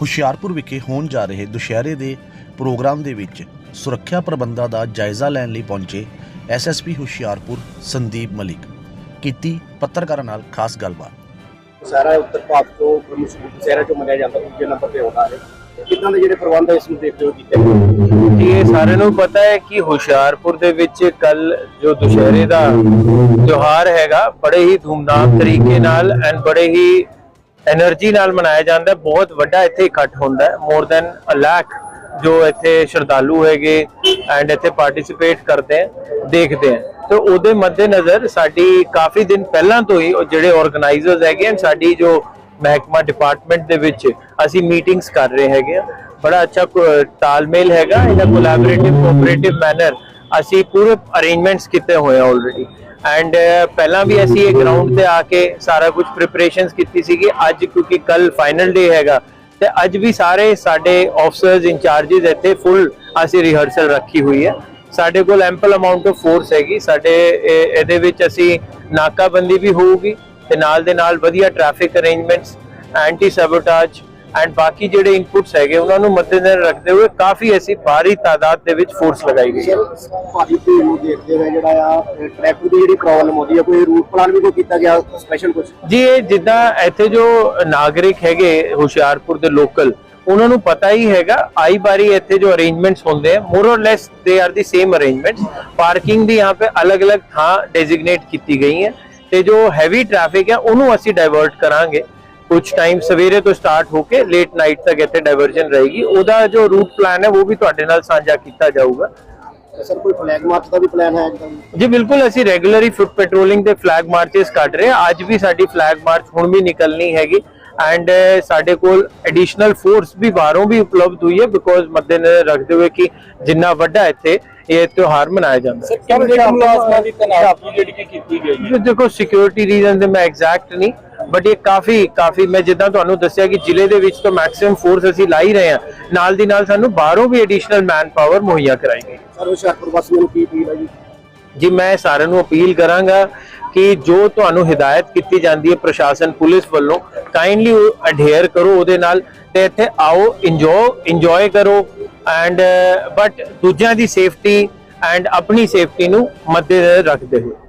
ਹੁਸ਼ਿਆਰਪੁਰ ਵਿਖੇ ਹੋਣ ਜਾ ਰਹੇ ਦੁਸ਼ਹਿਰੇ ਦੇ ਪ੍ਰੋਗਰਾਮ ਦੇ ਵਿੱਚ ਸੁਰੱਖਿਆ ਪ੍ਰਬੰਧਾਂ ਦਾ ਜਾਇਜ਼ਾ ਲੈਣ ਲਈ ਪਹੁੰਚੇ ਐਸਐਸਪੀ ਹੁਸ਼ਿਆਰਪੁਰ ਸੰਦੀਪ ਮਲਿਕ। ਕੀਤੀ ਪੱਤਰਕਾਰਾਂ ਨਾਲ ਖਾਸ ਗੱਲਬਾਤ। ਸਾਰਾ ਉੱਤਰ ਭਾਰਤ ਤੋਂ ਪ੍ਰਮੁੱਖ ਦੁਸਹਿਰਾ ਜੋ ਮੰਨਿਆ ਜਾਂਦਾ ਦੂਜੇ ਨੰਬਰ ਤੇ ਆਉਂਦਾ ਹੈ। ਕਿੱਦਾਂ ਦੇ ਜਿਹੜੇ ਪ੍ਰਬੰਧ ਇਸ ਨੂੰ ਦੇਖਦੇ ਹੋ ਕੀਤੇ ਇਹ ਸਾਰਿਆਂ ਨੂੰ ਪਤਾ ਹੈ ਕਿ ਹੁਸ਼ਿਆਰਪੁਰ ਦੇ ਵਿੱਚ ਕੱਲ ਜੋ ਦੁਸ਼ਹਿਰੇ ਦਾ ਤਿਉਹਾਰ ਹੈਗਾ ਬੜੇ ਹੀ ਧੂਮਧਾਮ ਤਰੀਕੇ ਨਾਲ ਐਂਡ ਬੜੇ ਹੀ એનર્ਜੀ ਨਾਲ ਮਨਾਇਆ ਜਾਂਦਾ ਬਹੁਤ ਵੱਡਾ ਇੱਥੇ ਇਕੱਠ ਹੁੰਦਾ ਹੈ। ਮੋਰ ਦੈਨ ਅ ਲੱਖ ਜੋ ਇੱਥੇ ਸ਼ਰਧਾਲੂ ਹੈਗੇ ਐਂਡ ਇੱਥੇ ਪਾਰਟਿਸਿਪੇਟ ਕਰਦੇ ਆ ਦੇਖਦੇ ਆ ਤੇ ਉਹਦੇ ਮੱਦੇ ਨਜ਼ਰ ਸਾਡੀ ਕਾਫੀ ਦਿਨ ਪਹਿਲਾਂ ਤੋਂ ਹੀ ਜਿਹੜੇ ਆਰਗੇਨਾਈਜ਼ਰਸ ਹੈਗੇ ਐਂਡ ਸਾਡੀ ਜੋ ਮਹਿਕਮਾ ਡਿਪਾਰਟਮੈਂਟ ਦੇ ਵਿੱਚ ਅਸੀਂ ਮੀਟਿੰਗਸ ਕਰ ਰਹੇ ਹੈਗੇ ਆ ਬੜਾ ਅੱਛਾ ਤਾਲਮੇਲ ਹੈਗਾ। ਇਹਦਾ ਕੋਲੈਬੋਰੇਟਿਵ ਕੋਆਪਰੇਟਿਵ ਮੈਨਰ ਅਸੀਂ ਪੂਰੇ ਅਰੇਂਜਮੈਂਟਸ ਕੀਤੇ ਹੋਏ ਆ ਆਲਰੇਡੀ ਐਂਡ uh, ਪਹਿਲਾਂ ਵੀ ਅਸੀਂ ਇਹ ਗਰਾਊਂਡ ਤੇ ਆ ਕੇ ਸਾਰਾ ਕੁਝ ਪ੍ਰਿਪਰੇਸ਼ਨਸ ਕੀਤੀ ਸੀਗੀ। ਅੱਜ ਕਿਉਂਕਿ ਕੱਲ ਫਾਈਨਲ ਡੇ ਹੈਗਾ, ਤੇ ਅੱਜ ਵੀ ਸਾਰੇ ਸਾਡੇ ਆਫਸਰਸ ਇੰਚਾਰजेस ਇੱਥੇ ਫੁੱਲ ਅਸੀਂ ਰਿਹਰਸਲ ਰੱਖੀ ਹੋਈ ਹੈ। ਸਾਡੇ ਕੋਲ ਐਂਪਲ ਅਮਾਉਂਟ ਆਫ ਫੋਰਸ ਹੈਗੀ। ਸਾਡੇ ਇਹਦੇ ਵਿੱਚ ਅਸੀਂ ਨਾਕਾਬੰਦੀ ਵੀ ਹੋਊਗੀ ਤੇ ਨਾਲ ਦੇ ਨਾਲ ਵਧੀਆ traffic arrangements anti sabotage and ਬਾਕੀ ਜਿਹੜੇ ਇਨਪੁਟਸ ਹੈਗੇ ਉਹਨਾਂ ਨੂੰ ਮੱਦੇਨਜ਼ਰ ਰੱਖਦੇ ਹੋਏ ਕਾਫੀ ਐਸੀ ਭਾਰੀ ਤਾਦਾਦ ਦੇ ਵਿੱਚ ਫੋਰਸ ਲਗਾਈ ਗਈ ਹੈ। ਭਾਰੀ ਭੀੜ ਨੂੰ ਦੇਖਦੇ ਹੋਏ ਜਿਹੜਾ ਆ ਟ੍ਰੈਫਿਕ ਦੀ ਜਿਹੜੀ ਪ੍ਰੋਬਲਮ ਆਉਂਦੀ ਹੈ ਕੋਈ ਰੂਟ ਪਲਾਨ ਵੀ ਕੋਈ ਕੀਤਾ ਗਿਆ ਸਪੈਸ਼ਲ ਕੁਝ ਜੀ ਇਹ ਜਿੱਦਾਂ ਇੱਥੇ ਜੋ ਨਾਗਰਿਕ ਹੈਗੇ ਹੁਸ਼ਿਆਰਪੁਰ ਦੇ ਲੋਕਲ ਉਹਨਾਂ ਨੂੰ ਪਤਾ ਹੀ ਹੈਗਾ ਆਈ ਬਾਰੀ ਇੱਥੇ ਜੋ ਅਰੇਂਜਮੈਂਟਸ ਹੁੰਦੇ ਆ more or less they are the same arrangements parking ਦੀ ਯਹਾਂ ਪੇ ਅਲੱਗ-ਅਲੱਗ ਥਾਂ ਡੈਜ਼ਿਗਨੇਟ ਕੀਤੀ ਗਈ ਹੈ ਤੇ ਜੋ ਹੈਵੀ ਟ੍ਰੈਫਿਕ ਹੈ ਉਹਨੂੰ ਅਸੀਂ ਡਾਇਵਰਟ ਕਰਾਂਗੇ। ਕੁਝ ਟਾਈਮ ਸਵੇਰੇ ਤੋਂ ਸਟਾਰਟ ਹੋ ਕੇ ਲੇਟ ਨਾਈਟ ਤੱਕ ਇੱਥੇ ਡਾਇਵਰਜਨ ਰਹੇਗੀ। ਉਹਦਾ ਜੋ ਰੂਟ ਪਲਾਨ ਹੈ ਉਹ ਵੀ ਤੁਹਾਡੇ ਨਾਲ ਸਾਂਝਾ ਕੀਤਾ ਜਾਊਗਾ। ਸਰ ਕੋਈ ਫਲੈਗ ਮਾਰਚ ਦਾ ਵੀ ਪਲਾਨ ਹੈ ਇੱਕਦਮ ਜੀ ਬਿਲਕੁਲ ਅਸੀਂ ਰੈਗੂਲਰੀ ਫੁੱਟ ਪੈਟਰੋਲਿੰਗ ਤੇ ਫਲੈਗ ਮਾਰਚਸ ਕੱਢ ਰਹੇ ਹਾਂ। ਅੱਜ ਵੀ ਸਾਡੀ ਫਲੈਗ ਮਾਰਚ ਹੁਣ ਵੀ ਨਿਕਲਣੀ ਹੈਗੀ। ਐਂਡ ਸਾਡੇ ਕੋਲ ਐਡੀਸ਼ਨਲ ਫੋਰਸ ਵੀ ਬਾਹਰੋਂ ਵੀ ਉਪਲਬਧ ਹੋਈ ਹੈ ਬਿਕੋਜ਼ ਮੱਦੇਨਜ਼ਰ ਰੱਖਦੇ ਹੋਏ ਕਿ ਜਿੰਨਾ ਵੱਡਾ ਇੱਥੇ ਇਹ ਤਿਉਹਾਰ ਮਨਾਇਆ ਜਾਂਦਾ ਹੈ। ਕਿੰਨੇ ਮੁਲਾਜ਼ਮਾਂ ਦੀ ਤਨਾਜ਼ੀ ਜਿਹੜੀ ਕਿ ਕੀਤੀ ਗਈ ਜੀ ਦੇਖੋ ਸਿਕਿਉਰਿਟੀ ਰੀਜ਼ਨ ਤੇ ਮੈਂ ਐਗਜ਼ੈਕਟ ਨਹੀਂ। ਬਟ ਇਹ ਕਾਫੀ ਕਾਫੀ ਮੈਂ ਜਿੱਦਾਂ ਤੁਹਾਨੂੰ ਦੱਸਿਆ ਕਿ ਜ਼ਿਲ੍ਹੇ ਦੇ ਵਿੱਚ ਤਾਂ ਮੈਕਸਿਮਮ ਫੋਰਸ ਅਸੀਂ ਲਾ ਹੀ ਰਹੇ ਹਾਂ। ਨਾਲ ਦੀ ਨਾਲ ਸਾਨੂੰ ਬਾਹਰੋਂ ਵੀ ਐਡੀਸ਼ਨਲ ਮੈਨ ਪਾਵਰ ਮੁਹੱਈਆ ਕਰਾਈ ਗਈ। ਸਰ ਹੁਸ਼ਿਆਰਪੁਰ ਵਾਸੀਆਂ ਨੂੰ ਕੀ ਅਪੀਲ ਹੈ ਜੀ? ਜੀ ਮੈਂ ਸਾਰਿਆਂ ਨੂੰ ਅਪੀਲ ਕਰਾਂਗਾ ਕਿ ਜੋ ਤੁਹਾਨੂੰ ਹਿਦਾਇਤ ਕੀਤੀ ਜਾਂਦੀ ਹੈ ਪ੍ਰਸ਼ਾਸਨ ਪੁਲਿਸ ਵੱਲੋਂ ਕਾਈਂਡਲੀ ਅਡੇਅਰ ਕਰੋ ਉਹਦੇ ਨਾਲ ਤੇ ਇੱਥੇ ਆਓ ਇੰਜੋਏ ਇੰਜੋਏ ਕਰੋ ਐਂਡ ਬਟ ਦੂਜਿਆਂ ਦੀ ਸੇਫਟੀ ਐਂਡ ਆਪਣੀ ਸੇਫਟੀ ਨੂੰ ਮੱਦੇਨਜ਼ਰ ਰੱਖਦੇ ਹੋਏ।